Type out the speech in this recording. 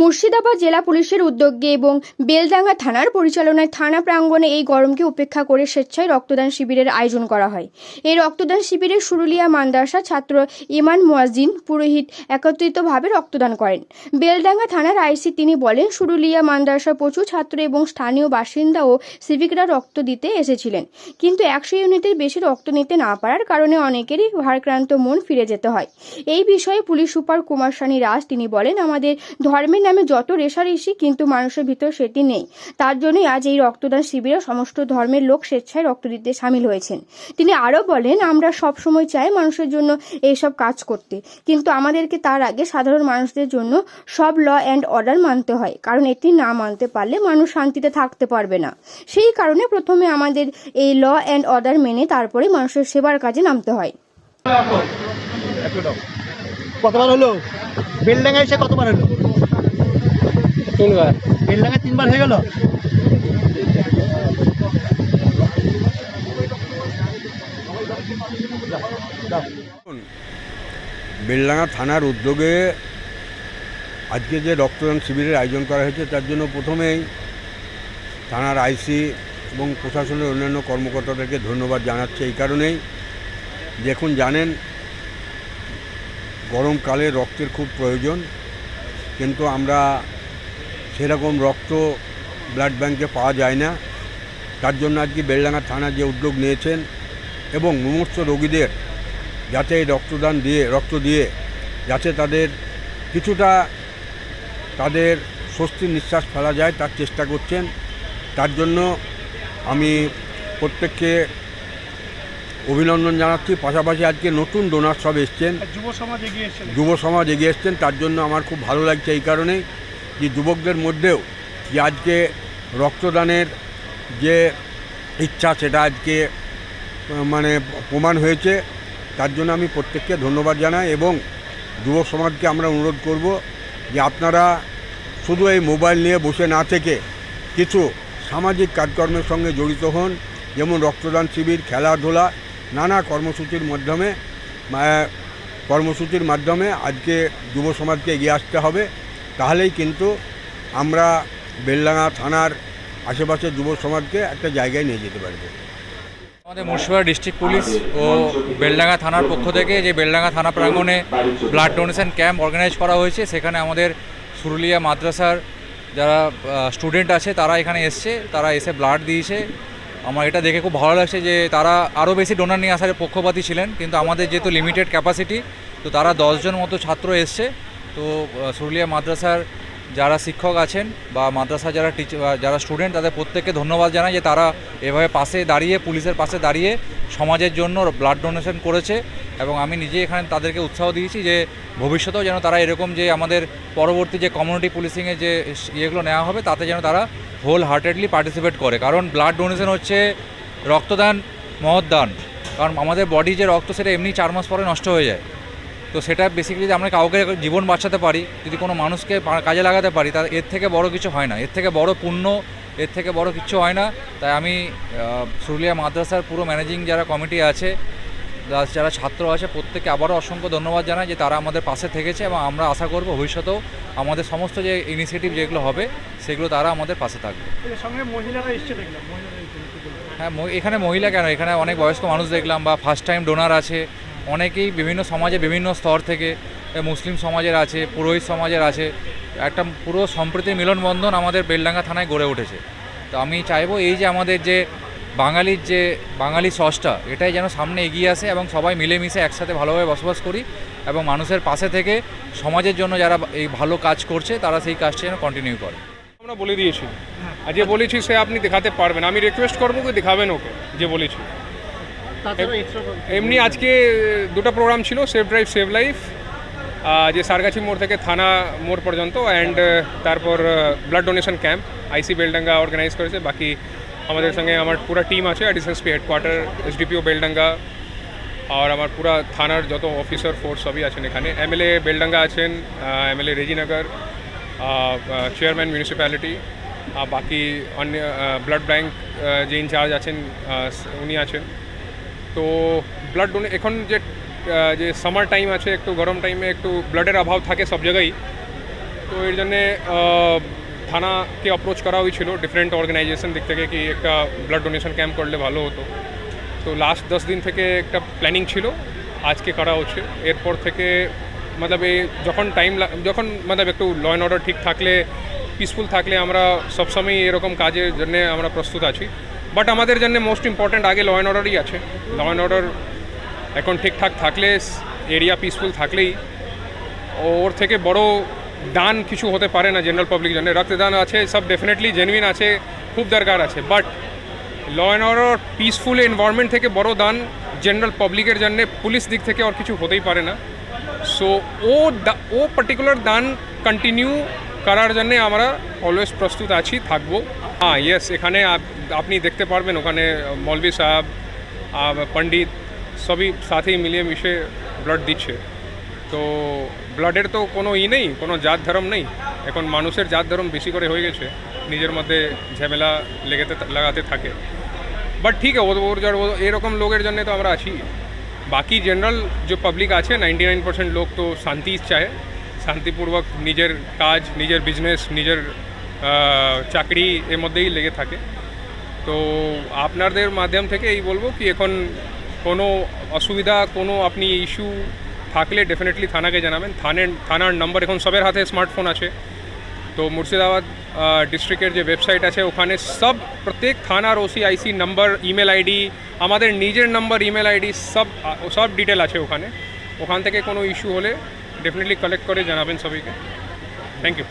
মুর্শিদাবাদ জেলা পুলিশের উদ্যোগে এবং বেলডাঙ্গা থানার পরিচালনায় থানা প্রাঙ্গণে এই গরমকে উপেক্ষা করে স্বেচ্ছায় রক্তদান শিবিরের আয়োজন করা হয়। এই রক্তদান শিবিরে সুরুলিয়া মান্দাসা ছাত্র ইমান মুয়াজ্জিন পুরোহিত একত্রিতভাবে রক্তদান করেন। বেলডাঙ্গা থানার আইসি তিনি বলেন, সুরুলিয়া মান্দাসার প্রচুর ছাত্র এবং স্থানীয় বাসিন্দা ও সিভিকরা রক্ত দিতে এসেছিলেন। কিন্তু একশো ইউনিটের বেশি রক্ত নিতে না পারার কারণে অনেকেরই ভারক্রান্ত মন ফিরে যেতে হয়। এই বিষয়ে পুলিশ সুপার কুমার সানি রাজ তিনি বলেন, আমাদের ধর্মের নামে যত রেশারেশি কিন্তু মানুষের ভিতর সেটি নেই। তার জন্যই আজ এই রক্তদান শিবিরে সমস্ত ধর্মের লোক স্বেচ্ছায় রক্ত দিতে সামিল হয়েছেন। তিনি আরও বলেন, আমরা সব সময় চাই মানুষের জন্য এইসব কাজ করতে। কিন্তু আমাদেরকে তার আগে সাধারণ মানুষদের জন্য সব ল অ্যান্ড অর্ডার মানতে হয়। কারণ এটি না মানতে পারলে মানুষ শান্তিতে থাকতে পারবে না। সেই কারণে প্রথমে আমাদের এই ল অ্যান্ড অর্ডার মেনে তারপরে মানুষের সেবার কাজে নামতে হয়। কতবার হলো? বেলডাঙ্গা এসে কতবার হলো? তিনবার। বেলডাঙ্গা তিনবার হয়ে গেল? বেলডাঙ্গা থানার উদ্যোগে আজকে যে রক্তদান শিবিরের আয়োজন করা হয়েছে তার জন্য প্রথমেই থানার আইসি এবং প্রশাসনের অন্যান্য কর্মকর্তাদেরকে ধন্যবাদ জানাচ্ছে। এই কারণেই দেখুন জানেন গরমকালে রক্তের খুব প্রয়োজন কিন্তু আমরা সেরকম রক্ত ব্লাড ব্যাঙ্কে পাওয়া যায় না। তার জন্য আজকে বেলডাঙ্গা থানা যে উদ্যোগ নিয়েছেন এবং মুমূর্ষ রোগীদের যাতে রক্তদান দিয়ে রক্ত দিয়ে যাতে তাদের কিছুটা তাদের স্বস্তির নিঃশ্বাস ফেলা যায় তার চেষ্টা করছেন। তার জন্য আমি প্রত্যেককে অভিনন্দন জানাচ্ছি। পাশাপাশি আজকে নতুন ডোনার সব এসছেন। যুব সমাজ এগিয়ে এসছে। যুব সমাজ এগিয়ে এসছেন। তার জন্য আমার খুব ভালো লাগছে এই কারণে যে যুবকদের মধ্যেও যে আজকে রক্তদানের যে ইচ্ছা, সেটা আজকে মানে প্রমাণ হয়েছে, তার জন্য আমি প্রত্যেককে ধন্যবাদ জানাই এবং যুব সমাজকে আমরা অনুরোধ করব যে আপনারা শুধু এই মোবাইল নিয়ে বসে না থেকে কিছু সামাজিক কাজকর্মের সঙ্গে জড়িত হন, যেমন রক্তদান শিবির, খেলাধুলা, নানা কর্মসূচির মাধ্যমে কর্মসূচির মাধ্যমে আজকে যুব সমাজকে এগিয়ে আসতে হবে। তাহলেই কিন্তু আমরা বেলডাঙ্গা থানার আশেপাশের যুব সমাজকে একটা জায়গায় নিয়ে যেতে পারব। আমাদের মুর্শিদাবাদ ডিস্ট্রিক্ট পুলিশ ও বেলডাঙ্গা থানার পক্ষ থেকে যে বেলডাঙ্গা থানা প্রাঙ্গণে ব্লাড ডোনেশন ক্যাম্প অর্গানাইজ করা হয়েছে, সেখানে আমাদের সুরুলিয়া মাদ্রাসার যারা স্টুডেন্ট আছে, তারা এখানে এসছে, তারা এসে ব্লাড দিয়েছে। আমার এটা দেখে খুব ভালো লাগছে যে তারা আরও বেশি ডোনার নিয়ে আসার পক্ষপাতী ছিলেন, কিন্তু আমাদের যেহেতু লিমিটেড ক্যাপাসিটি তো তারা দশজন মতো ছাত্র এসছে। তো সুরুলিয়া মাদ্রাসার যারা শিক্ষক আছেন বা মাদ্রাসা যারা টিচার যারা স্টুডেন্ট তাদের প্রত্যেককে ধন্যবাদ জানাই যে তারা এভাবে পাশে দাঁড়িয়ে, পুলিশের পাশে দাঁড়িয়ে সমাজের জন্য ব্লাড ডোনেশন করেছে এবং আমি নিজে এখানে তাদেরকে উৎসাহ দিয়েছি যে ভবিষ্যতেও যেন তারা এরকম যে আমাদের পরবর্তী যে কমিউনিটি পুলিশিংয়ে যে ইয়েগুলো নেওয়া হবে, তাতে যেন তারা হোল হার্টেডলি পার্টিসিপেট করে। কারণ ব্লাড ডোনেশন হচ্ছে রক্তদান মহৎদান কারণ আমাদের বডি যে রক্ত, সেটা এমনি চার মাস পরে নষ্ট হয়ে যায়। তো সেটা বেসিক্যালি যদি আমরা কাউকে জীবন বাঁচাতে পারি যদি কোনো মানুষকে কাজে লাগাতে পারি তার এর থেকে বড় কিছু হয় না। এর থেকে বড় পুণ্য এর থেকে বড় কিছু হয় না। তাই আমি সুরুলিয়া মাদ্রাসার পুরো ম্যানেজিং যারা কমিটি আছে যারা ছাত্র আছে প্রত্যেককে আবারও অসংখ্য ধন্যবাদ জানাই যে তারা আমাদের পাশে থেকেছে এবং আমরা আশা করব ভবিষ্যতেও আমাদের সমস্ত যে ইনিশিয়েটিভ যেগুলো হবে সেগুলো তারা আমাদের পাশে থাকবে? হ্যাঁ এখানে মহিলা কেন? এখানে অনেক বয়স্ক মানুষ দেখলাম বা ফার্স্ট টাইম ডোনার আছে। অনেকেই বিভিন্ন সমাজে বিভিন্ন স্তর থেকে মুসলিম সমাজের আছে, পুরোহিত সমাজের আছে, একটা পুরো সম্প্রীতির মিলনবন্ধন আমাদের বেলডাঙ্গা থানায় গড়ে উঠেছে। তো আমি চাইব এই যে আমাদের যে বাঙালির যে বাঙালি সসটা এটাই যেন সামনে এগিয়ে আসে এবং সবাই মিলেমিশে একসাথে ভালোভাবে বসবাস করি এবং মানুষের পাশে থেকে সমাজের জন্য যারা এই ভালো কাজ করছে, তারা সেই কাজটা যেন কন্টিনিউ করে। আমরা বলে দিয়েছি। আর যে বলেছি সে আপনি দেখাতে পারবেন। আমি রিকোয়েস্ট করব কি দেখাবেন ওকে, যে বলেছি। এমনি আজকে দুটো প্রোগ্রাম ছিল সেভ ড্রাইভ সেভ লাইফ যে সারগাছি মোড় থেকে থানা মোড় পর্যন্ত অ্যান্ড তারপর blood donation camp IC Beldanga organise করেছে বাকি আমাদের সঙ্গে আমার পুরো টিম আছে ডিসএসপি হেডকোয়ার্টার এসডিপিও বেলডাঙ্গা আর আমার পুরা থানার যত অফিসার ফোর্স সবই আছেন এখানে এমএলএ বেলডাঙ্গা আছেন এমএলএ রেজিনগর চেয়ারম্যান মিউনিসিপ্যালিটি বাকি অন্য ব্লাড ব্যাংক যে ইনচার্জ আছেন আহ, উনি আছেন তো ব্লাড ডোনে এখন যে যে সামার টাইম আছে, একটু গরম টাইমে একটু ব্লাডের অভাব থাকে সব জায়গায়। তো এর জন্যে থানাকে অ্যাপ্রোচ করা হয়েছিল ডিফারেন্ট অর্গানাইজেশন দিক থেকে কি একটা ব্লাড ডোনেশন ক্যাম্প করলে ভালো হতো। তো লাস্ট দশ দিন থেকে একটা প্ল্যানিং ছিল, আজকে করা হচ্ছে। এরপর থেকে মতলব এই যখন টাইম যখন মতলব একটু ল অ্যান্ড অর্ডার ঠিক থাকলে পিসফুল থাকলে আমরা সবসময় এরকম কাজের জন্য আমরা প্রস্তুত আছি। বাট আমাদের জন্য মোস্ট ইম্পর্ট্যান্ট আগে ল অ্যান্ড অর্ডারই আছে। ল অ্যান্ড অর্ডার এখন ঠিকঠাক থাকলে এরিয়া পিসফুল থাকলেই ওর থেকে বড় দান কিছু হতে পারে না জেনারেল পাবলিক জন্য। রক্তদান আছে, সব ডেফিনেটলি জেনুইন আছে, খুব দরকার আছে। But law and order peaceful environment থেকে বড় দান জেনারেল পাবলিকের জন্য পুলিশ দিক থেকে আর কিছু হতেই পারে না। সো ও ও পার্টিকুলার দান কন্টিনিউ করার জন্য আমরা অলওয়েজ প্রস্তুত আছি, থাকব। হ্যাঁ ইয়েস এখানে আপনি দেখতে পারবেন ওখানে মৌলভী সাহেব পণ্ডিত সবই সাথেই মিলিয়ে মিশে ব্লাড দিচ্ছে। তো ব্লাডের তো কোনো ই নেই, কোনো জাত ধর্ম নেই। এখন মানুষের জাত ধর্ম বেশি করে হয়ে গেছে, নিজের মধ্যে ঝামেলা লেগেতে লাগাতে থাকে। বাট ঠিক আছে, ও- এরকম লোকের জন্য তো আমরা আছি। বাকি জেনারেল যে পাবলিক আছে নাইনটি নাইন পার্সেন্ট লোক তো শান্তি চায়। শান্তিপূর্বক নিজের কাজ, নিজের বিজনেস নিজের চাকরি এর মধ্যেই লেগে থাকে। তো আপনাদের মাধ্যম থেকে এই বলব কি এখন কোনো অসুবিধা, কোনো আপনি ইস্যু থাকলে ডেফিনেটলি থানাকে জানাবেন। থানের থানার নাম্বার এখন সবের হাতে স্মার্টফোন আছে। তো মুর্শিদাবাদ ডিস্ট্রিক্টের যে ওয়েবসাইট আছে, ওখানে সব প্রত্যেক থানার OC IC number email ID আমাদের নিজের নাম্বার ইমেল আইডি সব সব ডিটেল আছে ওখানে। ওখান থেকে কোনো ইস্যু হলে ডেফিনেটলি কালেক্ট করে জানাবেন সবাইকে। Thank you